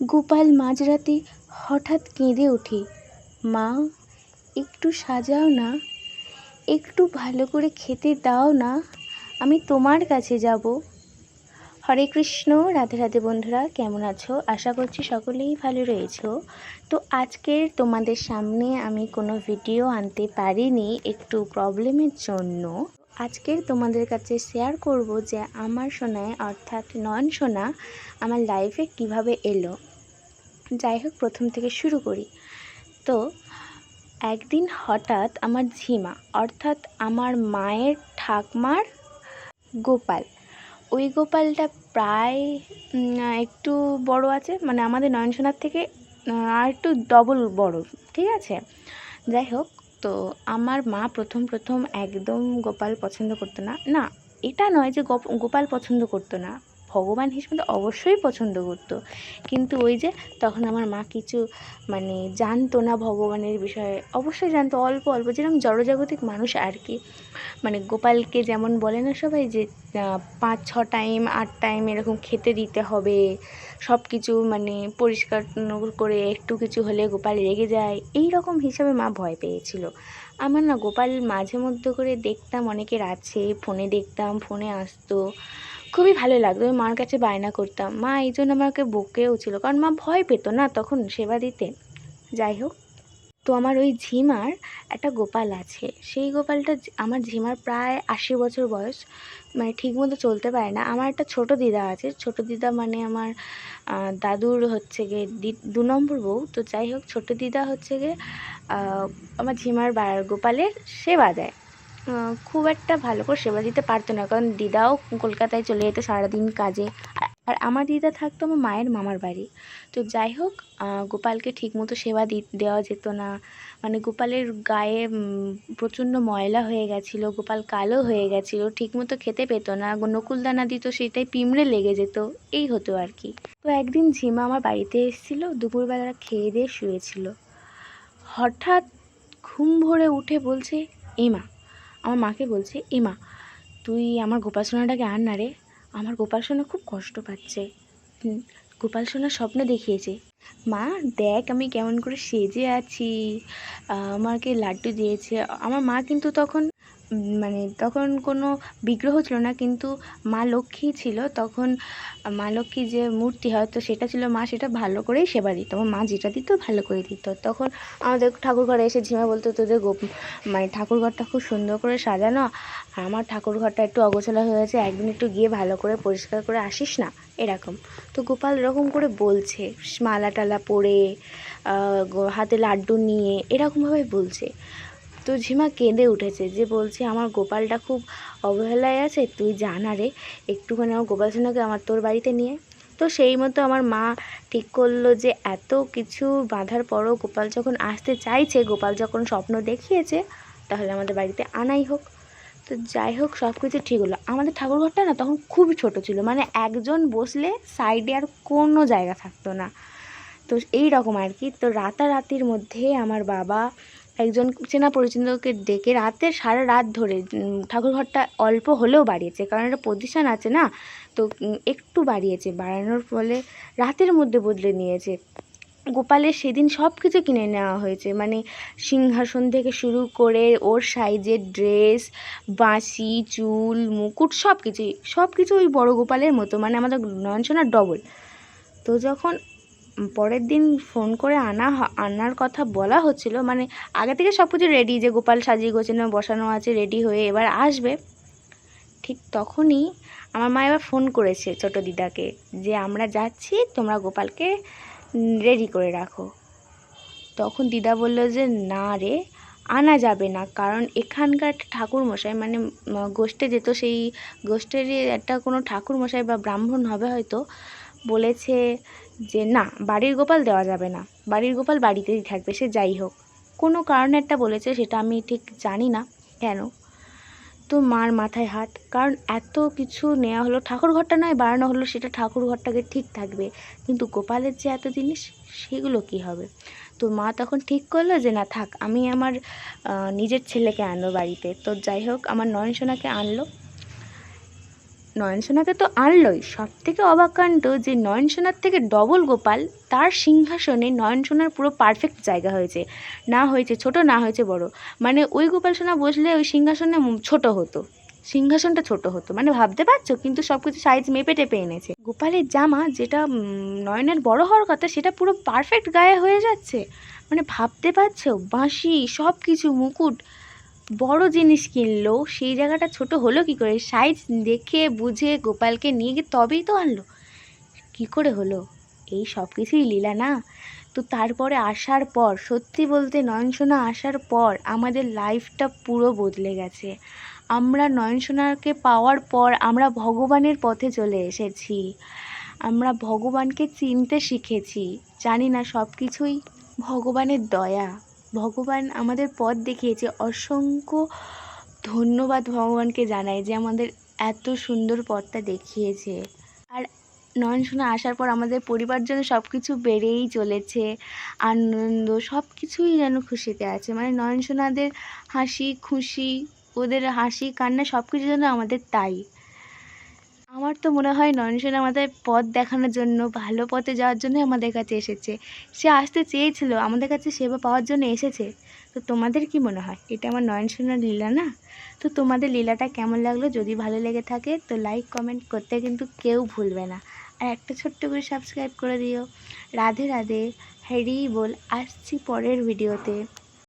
গোপাল মাঝরাতে হঠাৎ কেঁদে ওঠে, মা, একটু সাজাও না, একটু ভালো করে খেতে দাও না, আমি তোমার কাছে যাব। হরে কৃষ্ণ, রাধে রাধে বন্ধুরা, কেমন আছো? আশা করছি সকলেই ভালো রয়েছো। তো আজকের তোমাদের সামনে আমি কোনো ভিডিও আনতে পারিনি, একটু প্রবলেমের জন্য। আজকের তোমাদের কাছে শেয়ার করব যে আমার সোনায় অর্থাৎ নয়ন সোনা আমার লাইফে কীভাবে এলো। যাই হোক, প্রথম থেকে শুরু করি। তো, একদিন হঠাৎ আমার ঝিমা, অর্থাৎ আমার মায়ের ঠাকমার গোপাল, ওই গোপালটা প্রায় একটু বড় আছে মানে আমাদের নয়নসোনার থেকে আর একটু ডবল বড়, ঠিক আছে? যাই হোক তো আমার মা প্রথম প্রথম একদম গোপাল পছন্দ করতো না। না, এটা নয় যে গোপ- গোপাল পছন্দ করতো না। ভগবান হিসেবে অবশ্যই পছন্দ করতো। কিন্তু ওই যে তখন আমার মা কিছু মানে জানতো না ভগবানের বিষয়ে, অবশ্যই জানতো, অল্প অল্প। যেরকম জড়জাগতিক মানুষ আর কি। মানে গোপালকে যেমন বলে না সবাই যে পাঁচ, ছ টাইম আট টাইম এরকম খেতে দিতে হবে। সব কিছু মানে পরিষ্কার করে একটু কিছু হলে গোপাল রেগে যায়। এই রকম হিসাবে মা ভয় পেয়েছিল। আমার না গোপাল মাঝে মধ্যে করে দেখতাম, অনেকের আছে, ফোনে দেখতাম, ফোনে আসতো। খুবই ভালো লাগতো আমি মার কাছে বায়না করতাম। মা এই জন্য আমাকে বকেও ছিল, কারণ মা ভয় পেত না তখন সেবা দিতে। যাই হোক, তো আমার ওই ঝিমার একটা গোপাল আছে। সেই গোপালটা আমার ঝিমার প্রায় আশি বছর বয়স মানে ঠিকমতো চলতে পারে না। আমার একটা ছোট দিদা আছে, ছোট দিদা মানে আমার দাদুর হচ্ছে গিয়ে দু নম্বর বউ। তো যাই হোক, ছোট দিদা হচ্ছে গিয়ে আমার ঝিমার গোপালের সেবা দেয়। খুব একটা ভালো করে সেবা দিতে পারতো না, কারণ দিদাও কলকাতায় চলে যেত সারাদিন কাজে। আর- আমার দিদা থাকতো আমার মায়ের মামার বাড়ি। তো যাই হোক গোপালকে ঠিকমতো সেবা দি, দেওয়া যেত না। মানে গোপালের গায়ে প্রচণ্ড ময়লা হয়ে গেছিল, গোপাল কালো হয়ে গেছিল, ঠিকমতো খেতে পেতো না, নকুলদানা দিত, সেটাই পিমড়ে লেগে যেত, এই হতো আর কি। তো একদিন ঝিমা আমার বাড়িতে এসেছিল, দুপুরবেলা খেয়ে দিয়ে শুয়েছিল। হঠাৎ ঘুম ভরে উঠে বলছে এমা আমার মাকে বলছে এমা তুই আমার গোপাল সোনাটাকে আন না রে। আমার গোপাল সোনা খুব কষ্ট পাচ্ছে। গোপাল সোনা স্বপ্ন দেখিয়েছে। মা, দেখ আমি কেমন করে সেজে আছি। আমাকে লাড্ডু দিয়েছে। আমার মা কিন্তু তখন মানে তখন কোনো বিগ্রহ ছিল না, কিন্তু মা লক্ষ্মী ছিল। তখন মা লক্ষ্মী যে মূর্তি হয়, তো সেটা ছিল মা সেটা ভালো করেই সেবা দিত। মা যেটা দিত, ভালো করে দিত। তখন আমাদের ঠাকুর ঘরে এসে ঝিমা বলতো, তোদের গোপ মানে ঠাকুর ঘরটা খুব সুন্দর করে সাজানো। আমার ঠাকুর ঘরটা একটু অগোছালো হয়েছে একদিন একটু গিয়ে ভালো করে পরিষ্কার করে আসিস না? এরকম। তো গোপাল এরকম করে বলছে মালা টালা পরে হাতে লাড্ডু নিয়ে, এরকমভাবে বলছে। তো ঝিমা কেঁদে উঠেছে যে বলছে, আমার গোপালটা খুব অবহেলায় আছে, তুই জানা রে, একটুখানি আমার গোপাল সোনাকে আমার তোর বাড়িতে নিয়ে তো সেই মতো আমার মা ঠিক করল যে এত কিছু বাঁধার পরও গোপাল যখন আসতে চাইছে, গোপাল যখন স্বপ্ন দেখিয়েছে, তাহলে আমাদের বাড়িতে আনাই হোক। তো যাই হোক সব কিছু ঠিক হলো। আমাদের ঠাকুরঘরটা না তখন খুবই ছোট ছিল মানে একজন বসলে সাইডে আর কোনো জায়গা থাকতো না। তো এই রকম আর কি। তো রাতারাতির মধ্যে আমার বাবা একজন চেনা পরিচিতকে ডেকে রাতে সারা রাত ধরে ঠাকুরঘরটা অল্প হলেও বাড়িয়েছে। কারণ একটা প্রতিষ্ঠান আছে না, তো একটু বাড়িয়েছে। বাড়ানোর ফলে রাতের মধ্যে বদলে নিয়েছে। গোপালের সেদিন সব কিছু কিনে নেওয়া হয়েছে। মানে সিংহাসন থেকে শুরু করে ওর সাইজের ড্রেস, বাঁশি, চুল, মুকুট সব কিছুই সব কিছু ওই বড় গোপালের মতো। মানে আমাদের নয়নসোনার ডবল তো যখন পরের দিন ফোন করে আনা আনার কথা বলা হচ্ছিল। মানে আগে থেকে সব কিছু রেডি যে গোপাল সাজিয়ে গোছানো, বসানো আছে রেডি হয়ে এবার আসবে। ঠিক তখনই আমার মা এবার ফোন করেছে ছোটো দিদাকে যে, আমরা যাচ্ছি, তোমরা গোপালকে রেডি করে রাখো। তখন দিদা বলল যে, না রে, আনা যাবে না। কারণ এখানকার ঠাকুর মশাই মানে গোষ্ঠে যেত সেই গোষ্ঠের একটা কোনো ঠাকুর মশাই বা ব্রাহ্মণ হবে হয়তো, বলেছে যে না, বাড়ির গোপাল দেওয়া যাবে না। বাড়ির গোপাল বাড়িতেই থাকবে, সে যাই হোক। কোনো কারণে একটা বলেছে, সেটা আমি ঠিক জানি না কেন। তো মার মাথায় হাত। কারণ এত কিছু নেওয়া হলো, ঠাকুর ঘরটা নয় বাড়ানো হলো, সেটা ঠাকুর ঘরটাকে ঠিক থাকবে। কিন্তু গোপালের যে এত জিনিস, সেগুলো কি হবে? তো মা তখন ঠিক করল যে, না, থাক, আমি আমার নিজের ছেলেকে আনব বাড়িতে। তো যাই হোক, আমার নয়ন সোনাকে আনলো। নয়নসোনাকে তো আনলোই। সব থেকে অবাক কাণ্ড যে নয়নসোনার থেকে ডবল গোপাল, তার সিংহাসনে নয়নসোনার পুরো পারফেক্ট জায়গা হয়েছে। না হয়েছে ছোট, না হয়েছে বড়। মানে ওই গোপাল সোনা বসলে ওই সিংহাসনে ছোট হতো। সিংহাসনটা ছোট হতো। মানে ভাবতে পারছ? কিন্তু সব কিছু সাইজ মেপে টেপে এনেছে। গোপালের জামা যেটা নয়নের বড় হওয়ার কথা, সেটা পুরো পারফেক্ট গায়ে হয়ে যাচ্ছে। মানে ভাবতে পারছ? বাঁশি সব কিছু মুকুট। বড় জিনিস কিনলো, সেই জায়গাটা ছোট হলো কি করে? সাইজ দেখে বুঝে গোপালকে নিয়ে গিয়ে তবেই তো আনলো। কি করে হলো? এই সব কিছুই লীলা না? তো তারপরে আসার পর, সত্যি বলতে নয়নসোনা আসার পর আমাদের লাইফটা পুরো বদলে গেছে। আমরা নয়নসোনাকে পাওয়ার পর আমরা ভগবানের পথে চলে এসেছি। আমরা ভগবানকে চিনতে শিখেছি। জানি না সব কিছুই ভগবানের দয়া। ভগবান আমাদের পথ দেখিয়েছে, অসংখ্য ধন্যবাদ ভগবানকে জানাই যে আমাদের এত সুন্দর পথটা দেখিয়েছে। আর নয়নসোনা আসার পর আমাদের পরিবারজনে সব কিছু বেড়েই চলেছে, আনন্দ সব কিছুই যেন খুশিতে আছে। মানে নয়নসোনাদের হাসি, খুশি, ওদের হাসি, কান্না সব কিছু যেন আমাদের তাই। আমার তো মনে হয় নয়নসোনা আমাদের পথ দেখানোর জন্য, ভালো পথে যাওয়ার জন্য আমাদের কাছে এসেছে। সে আসতে চেয়েছিল, আমাদের কাছে সেবা পাওয়ার জন্য এসেছে। তো তোমাদের কি মনে হয়? এটা আমার নয়নসোনার লীলা না? তো তোমাদের লীলাটা কেমন লাগল? যদি ভালো লেগে থাকে, তো লাইক কমেন্ট করতে কিন্তু কেউ ভুলবে না। আর একটা ছোট্ট করে সাবস্ক্রাইব করে দিও। রাধে রাধে হ্যারি বল, আসছি পরের ভিডিওতে